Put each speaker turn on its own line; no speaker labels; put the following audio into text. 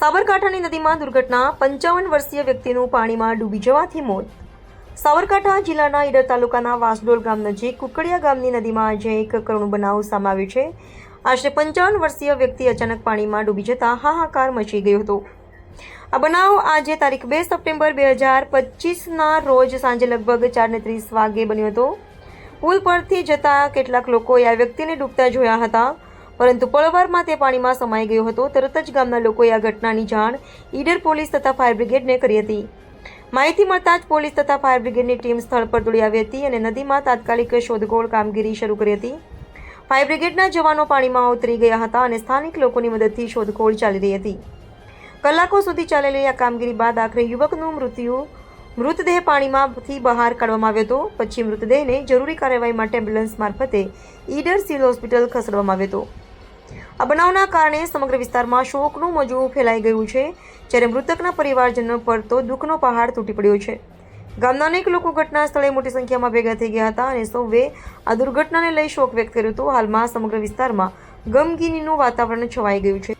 સાબરકાંઠાની નદીમાં દુર્ઘટના પંચાવન વર્ષીય વ્યક્તિનું પાણીમાં ડૂબી જવાથી મોત. સાબરકાંઠા જિલ્લાના ઈડર તાલુકાના વાસડોલ ગામ નજીક કુકડિયા ગામની નદીમાં આજે એક કરુણ બનાવ સામે આવ્યો છે. આશરે પંચાવન વર્ષીય વ્યક્તિ અચાનક પાણીમાં ડૂબી જતા હાહાકાર મચી ગયો હતો. આ બનાવ આજે તારીખ બે સપ્ટેમ્બર બે હજાર પચીસના રોજ સાંજે લગભગ ચારને ત્રીસ વાગે બન્યો હતો. પુલ પરથી જતા કેટલાક લોકોએ આ વ્યક્તિને ડૂબતા જોયા હતા. પરંતુ પળવારમાં તે પાણીમાં સમાઈ ગયો હતો. તરત જ ગામના લોકોએ આ ઘટનાની જાણ ઈડર પોલીસ તથા ફાયર બ્રિગેડને કરી હતી. માહિતી મળતા જ પોલીસ તથા ફાયર બ્રિગેડની ટીમ સ્થળ પર દોડી આવી હતી અને નદીમાં તાત્કાલિક શોધખોળ કામગીરી શરૂ કરી હતી. ફાયર બ્રિગેડના જવાનો પાણીમાં ઉતરી ગયા હતા અને સ્થાનિક લોકોની મદદથી શોધખોળ ચાલી રહી હતી. કલાકો સુધી ચાલેલી આ કામગીરી બાદ આખરે યુવકનું મૃત્યુ, મૃતદેહ પાણીમાંથી બહાર કાઢવામાં આવ્યો હતો. પછી મૃતદેહને જરૂરી કાર્યવાહી માટે એમ્બ્યુલન્સ મારફતે ઈડર સિવિલ હોસ્પિટલ ખસેડવામાં આવ્યો હતો. આ બનાવના કારણે સમગ્ર વિસ્તારમાં શોકનું મોજું ફેલાઈ ગયું છે. જ્યારે મૃતકના પરિવારજનો પર તો દુઃખનો પહાડ તૂટી પડ્યો છે. ગામના અનેક લોકો ઘટના સ્થળે મોટી સંખ્યામાં ભેગા થઈ ગયા હતા અને સૌએ આ દુર્ઘટનાને લઈ શોક વ્યક્ત કર્યો હતો. હાલમાં સમગ્ર વિસ્તારમાં ગમગીનીનું વાતાવરણ છવાઈ ગયું છે.